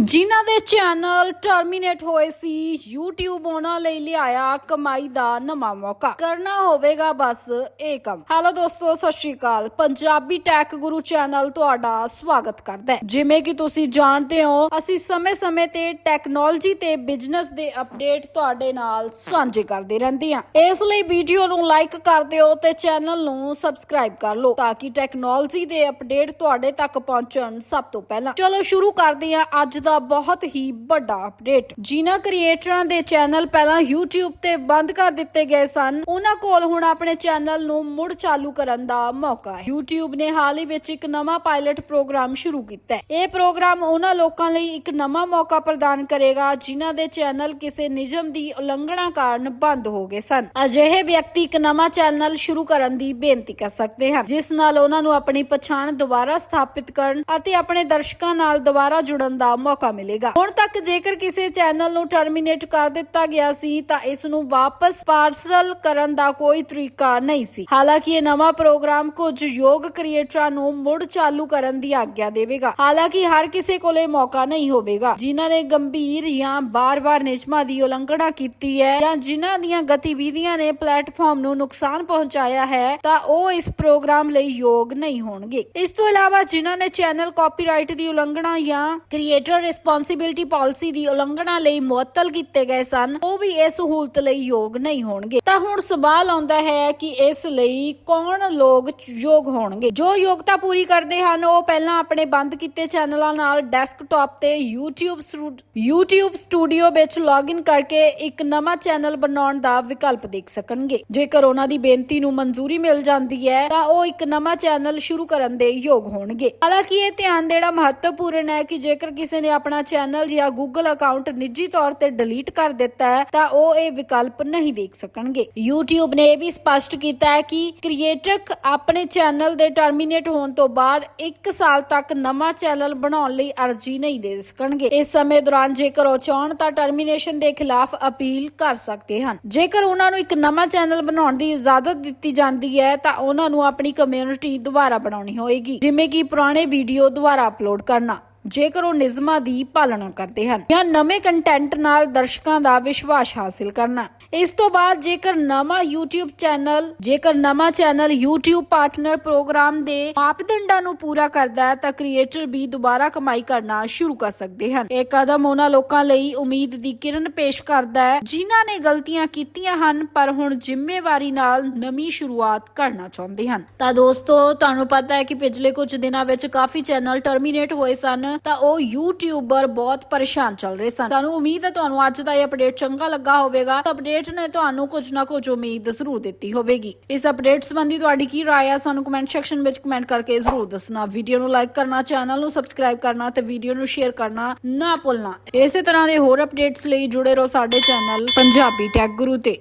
ਜਿਨ੍ਹਾਂ ਦੇ channel terminate ਹੋਏ ਸੀ, YouTube ਉਹਨਾਂ ਲਈ ਲਿਆਇਆ ਕਮਾਈ ਦਾ ਨਵਾਂ ਮੌਕਾ। ਕਰਨਾ ਹੋਵੇਗਾ ਬਸ ਇਹ ਕੰਮ। ਹੈਲੋ ਦੋਸਤੋ, ਸਤਿ ਸ਼੍ਰੀ ਅਕਾਲ। ਪੰਜਾਬੀ ਟੈਕ ਗੁਰੂ ਚੈਨਲ ਤੁਹਾਡਾ ਸਵਾਗਤ ਕਰਦਾ ਹੈ। ਜਿਵੇਂ ਕਿ ਤੁਸੀਂ ਜਾਣਦੇ ਹੋ, ਅਸੀਂ ਸਮੇਂ-ਸਮੇਂ ਤੇ ਟੈਕਨੋਲੋਜੀ ਤੇ ਬਿਜ਼ਨਸ ਦੇ ਅਪਡੇਟ ਤੁਹਾਡੇ ਨਾਲ ਸਾਂਝੇ ਕਰਦੇ ਰਹਿੰਦੇ ਹਾਂ। ਇਸ ਲਈ ਵੀਡੀਓ ਨੂੰ ਲਾਈਕ ਕਰ ਦਿਓ ਤੇ ਚੈਨਲ ਨੂੰ ਸਬਸਕ੍ਰਾਈਬ ਕਰ ਲਓ ਤਾਂ ਕਿ ਟੈਕਨੋਲੋਜੀ ਦੇ ਅਪਡੇਟ ਤੁਹਾਡੇ ਤੱਕ ਪਹੁੰਚਣ ਸਭ ਤੋਂ ਪਹਿਲਾਂ। ਚਲੋ ਸ਼ੁਰੂ ਕਰਦੇ ਹਾਂ ਅੱਜ ਦਾ ਬਹੁਤ ਹੀ ਵੱਡਾ ਅਪਡੇਟ ਜਿਨ੍ਹਾਂ ਕ੍ਰੀਏਟਰਾਂ ਦੇ ਚੈਨਲ ਪਹਿਲਾਂ YouTube ਤੇ ਬੰਦ ਕਰ ਦਿੱਤੇ ਗਏ ਸਨ, ਉਹਨਾਂ ਕੋਲ ਹੁਣ ਆਪਣੇ ਚੈਨਲ ਨੂੰ ਮੁੜ ਚਾਲੂ ਕਰਨ ਦਾ ਮੌਕਾ ਹੈ। YouTube ਨੇ ਹਾਲ ਹੀ ਵਿੱਚ ਇੱਕ ਨਵਾਂ ਪਾਇਲਟ ਪ੍ਰੋਗਰਾਮ ਸ਼ੁਰੂ ਕੀਤਾ ਹੈ। ਇਹ ਪ੍ਰੋਗਰਾਮ ਉਹਨਾਂ ਲੋਕਾਂ ਲਈ ਇੱਕ ਨਵਾਂ ਮੌਕਾ ਪ੍ਰਦਾਨ ਕਰੇਗਾ, ਜਿਨ੍ਹਾਂ ਦੇ ਚੈਨਲ ਕਿਸੇ ਨਿਯਮ ਦੀ ਉਲੰਘਣਾ ਕਾਰਨ ਬੰਦ ਹੋ ਗਏ ਸਨ। ਅਜਿਹੇ ਵਿਅਕਤੀ ਇੱਕ ਨਵਾਂ ਚੈਨਲ ਸ਼ੁਰੂ ਕਰਨ ਦੀ ਬੇਨਤੀ ਕਰ ਸਕਦੇ ਹਨ, ਜਿਸ ਨਾਲ ਉਹਨਾਂ ਨੂੰ ਆਪਣੀ ਪਛਾਣ ਦੁਬਾਰਾ ਸਥਾਪਿਤ ਕਰਨ ਅਤੇ ਆਪਣੇ ਦਰਸ਼ਕਾਂ ਨਾਲ ਦੁਬਾਰਾ ਜੁੜਨ ਦਾ ਮੌਕਾ ਮੌਕਾ ਮਿਲੇਗਾ। ਹੁਣ ਤੱਕ ਜੇਕਰ ਕਿਸੇ ਚੈਨਲ ਨੂੰ ਟਰਮੀਨੇਟ ਕਰ ਦਿੱਤਾ ਗਿਆ ਸੀ, ਤਾਂ ਇਸ ਨੂੰ ਵਾਪਸ ਪਾਰਸਲ ਕਰਨ ਦਾ ਕੋਈ ਤਰੀਕਾ ਨਹੀਂ ਸੀ। ਹਾਲਾਂਕਿ ਇਹ ਨਵਾਂ ਪ੍ਰੋਗਰਾਮ ਕੁਝ ਯੋਗ ਕ੍ਰੀਏਟਰਾਂ ਨੂੰ ਮੁੜ ਚਾਲੂ ਕਰਨ ਦੀ ਆਗਿਆ ਦੇਵੇਗਾ। ਹਾਲਾਂਕਿ ਹਰ ਕਿਸੇ ਕੋਲੇ ਮੌਕਾ ਨਹੀਂ ਹੋਵੇਗਾ। ਜਿਨ੍ਹਾਂ ਨੇ ਗੰਭੀਰ ਜਾਂ ਬਾਰ-ਬਾਰ ਨਿਯਮਾਂ ਦੀ ਉਲੰਘਣਾ ਕੀਤੀ ਹੈ ਜਾਂ ਜਿਨ੍ਹਾਂ ਦੀਆਂ ਗਤੀਵਿਧੀਆਂ ਨੇ ਪਲੇਟਫਾਰਮ ਨੂੰ ਨੁਕਸਾਨ ਪਹੁੰਚਾਇਆ ਹੈ, ਤਾਂ ਉਹ ਇਸ ਪ੍ਰੋਗਰਾਮ ਲਈ ਯੋਗ ਨਹੀਂ ਹੋਣਗੇ। ਇਸ ਤੋਂ ਇਲਾਵਾ ਜਿਨ੍ਹਾਂ ਨੇ ਚੈਨਲ ਕਾਪੀਰਾਈਟ ਦੀ ਉਲੰਘਣਾ ਜਾਂ ਕ੍ਰੀਏਟਰ ਰਿਸਪੌਂਸਿਬਿਲਟੀ ਪਾਲਿਸੀ ਦੀ ਉਲੰਘਣਾ ਲਈ ਮੁਅੱਤਲ ਕੀਤੇ ਗਏ ਸਨ, ਉਹ ਵੀ ਇਸ ਸਹੂਲਤ ਲਈ ਯੋਗ ਨਹੀਂ ਹੋਣਗੇ। ਤਾਂ ਹੁਣ ਸਵਾਲ ਆਉਂਦਾ ਹੈ ਕਿ ਇਸ ਲਈ ਕੌਣ ਲੋਕ ਯੋਗ ਹੋਣਗੇ? ਜੋ ਯੋਗਤਾ ਪੂਰੀ ਕਰਦੇ ਹਨ, ਉਹ ਪਹਿਲਾਂ ਆਪਣੇ ਬੰਦ ਕੀਤੇ ਚੈਨਲਾਂ ਨਾਲ ਡੈਸਕਟਾਪ ਤੇ YouTube YouTube ਸਟੂਡੀਓ ਵਿੱਚ ਲੌਗਇਨ ਕਰਕੇ ਇੱਕ ਨਵਾਂ ਚੈਨਲ ਬਣਾਉਣ ਦਾ ਵਿਕਲਪ ਦੇਖ ਸਕਣਗੇ। ਜੇਕਰ ਉਹਨਾਂ ਦੀ ਬੇਨਤੀ ਨੂੰ ਮਨਜ਼ੂਰੀ ਮਿਲ ਜਾਂਦੀ ਹੈ, ਤਾਂ ਉਹ ਇੱਕ ਨਵਾਂ ਚੈਨਲ ਸ਼ੁਰੂ ਕਰਨ ਦੇ ਯੋਗ ਹੋਣਗੇ। ਹਾਲਾਂਕਿ ਇਹ ਧਿਆਨ ਦੇਣਾ ਮਹੱਤਵਪੂਰਨ ਹੈ ਕਿ ਜੇਕਰ ਕਿਸੇ ਨੇ ਆਪਣਾ ਚੈਨਲ ਜਾਂ Google ਅਕਾਊਂਟ ਨਿੱਜੀ ਤੌਰ ਤੇ ਡਿਲੀਟ ਕਰ ਦਿੱਤਾ ਹੈ, ਤਾਂ ਉਹ ਇਹ ਵਿਕਲਪ ਨਹੀਂ ਦੇਖ ਸਕਣਗੇ। YouTube ਨੇ ਇਹ ਵੀ ਸਪਸ਼ਟ ਕੀਤਾ ਹੈ ਕਿ ਕ੍ਰੀਏਟਰ ਆਪਣੇ ਚੈਨਲ ਦੇ ਟਰਮੀਨੇਟ ਹੋਣ ਤੋਂ ਬਾਅਦ 1 ਸਾਲ ਤੱਕ ਨਵਾਂ ਚੈਨਲ ਬਣਾਉਣ ਲਈ ਅਰਜ਼ੀ ਨਹੀਂ ਦੇ ਸਕਣਗੇ। ਇਸ ਸਮੇਂ ਦੌਰਾਨ ਜੇਕਰ ਉਹ ਚਾਹਣ ਤਾਂ ਟਰਮੀਨੇਸ਼ਨ ਦੇ ਖਿਲਾਫ ਅਪੀਲ ਕਰ ਸਕਦੇ ਹਨ। ਜੇਕਰ ਉਹਨਾਂ ਨੂੰ ਇੱਕ ਨਵਾਂ ਚੈਨਲ ਬਣਾਉਣ ਦੀ ਇਜਾਜ਼ਤ ਦਿੱਤੀ ਜਾਂਦੀ ਹੈ, ਤਾਂ ਉਹਨਾਂ ਨੂੰ ਆਪਣੀ ਕਮਿਊਨਿਟੀ ਦੁਬਾਰਾ ਬਣਾਉਣੀ ਹੋਏਗੀ। ਜਿਵੇਂ ਕਿ ਪੁਰਾਣੇ ਵੀਡੀਓ ਦੁਬਾਰਾ ਅਪਲੋਡ ਕਰਨਾ। ਜੇਕਰ ਉਹ ਨਿਯਮਾਂ ਦੀ ਪਾਲਣਾ ਕਰਦੇ ਹਨ ਜਾਂ ਨਵੇਂ ਕੰਟੈਂਟ ਨਾਲ ਦਰਸ਼ਕਾਂ ਦਾ ਵਿਸ਼ਵਾਸ ਹਾਸਿਲ ਕਰਨਾ। ਇਸ ਤੋਂ ਬਾਅਦ ਜੇਕਰ ਨਵਾਂ YouTube ਚੈਨਲ ਜੇਕਰ ਨਵਾਂ ਚੈਨਲ YouTube ਪਾਰਟਨਰ ਪ੍ਰੋਗਰਾਮ ਦੇ ਮਾਪਦੰਡਾਂ ਨੂੰ ਪੂਰਾ ਕਰਦਾ ਹੈ, ਤਾਂ ਕ੍ਰੀਏਟਰ ਵੀ ਦੁਬਾਰਾ ਕਮਾਈ ਕਰਨਾ ਸ਼ੁਰੂ ਕਰ ਸਕਦੇ ਹਨ। ਇਹ ਕਦਮ ਉਹਨਾਂ ਲੋਕਾਂ ਲਈ ਉਮੀਦ ਦੀ ਕਿਰਨ ਪੇਸ਼ ਕਰਦਾ ਹੈ, ਜਿਨ੍ਹਾਂ ਨੇ ਗਲਤੀਆਂ ਕੀਤੀਆਂ ਹਨ, ਪਰ ਹੁਣ ਜ਼ਿੰਮੇਵਾਰੀ ਨਾਲ ਨਵੀਂ ਸ਼ੁਰੂਆਤ ਕਰਨਾ ਚਾਹੁੰਦੇ ਹਨ। ਤਾਂ ਦੋਸਤੋ, ਤੁਹਾਨੂੰ ਪਤਾ ਹੈ ਕਿ ਪਿਛਲੇ ਕੁਝ ਦਿਨਾਂ ਵਿੱਚ ਕਾਫੀ ਚੈਨਲ ਟਰਮੀਨੇਟ ਹੋਏ ਸਨ। ਤਾਂ ਉਹ ਯੂਟਿਊਬਰ ਬਹੁਤ ਪਰੇਸ਼ਾਨ ਚੱਲ ਰਹੇ ਸਨ। ਤੁਹਾਨੂੰ ਉਮੀਦ ਹੈ ਤੁਹਾਨੂੰ ਅੱਜ ਦਾ ਇਹ ਅਪਡੇਟ ਚੰਗਾ ਲੱਗਾ ਹੋਵੇਗਾ। ਅਪਡੇਟ ਨੇ ਤੁਹਾਨੂੰ ਕੁਝ ਨਾ ਕੁਝ ਉਮੀਦ ਜ਼ਰੂਰ ਦਿੱਤੀ ਹੋਵੇਗੀ। ਇਸ ਅਪਡੇਟ ਸੰਬੰਧੀ ਤੁਹਾਡੀ ਕੀ ਰਾਏ ਹੈ ਸਾਨੂੰ ਕਮੈਂਟ ਸੈਕਸ਼ਨ ਵਿੱਚ ਕਮੈਂਟ ਕਰਕੇ ਜ਼ਰੂਰ ਦੱਸਣਾ। ਵੀਡੀਓ ਨੂੰ ਲਾਈਕ ਕਰਨਾ ਚੈਨਲ ਨੂੰ ਸਬਸਕ੍ਰਾਈਬ ਕਰਨਾ ਤੇ ਵੀਡੀਓ ਨੂੰ ਸ਼ੇਅਰ ਕਰਨਾ ਨਾ ਭੁੱਲਣਾ। ਇਸੇ ਤਰ੍ਹਾਂ ਦੇ ਹੋਰ ਅਪਡੇਟਸ ਲਈ ਜੁੜੇ ਰਹੋ ਸਾਡੇ ਚੈਨਲ ਪੰਜਾਬੀ ਟੈਕ ਗੁਰੂ ਤੇ।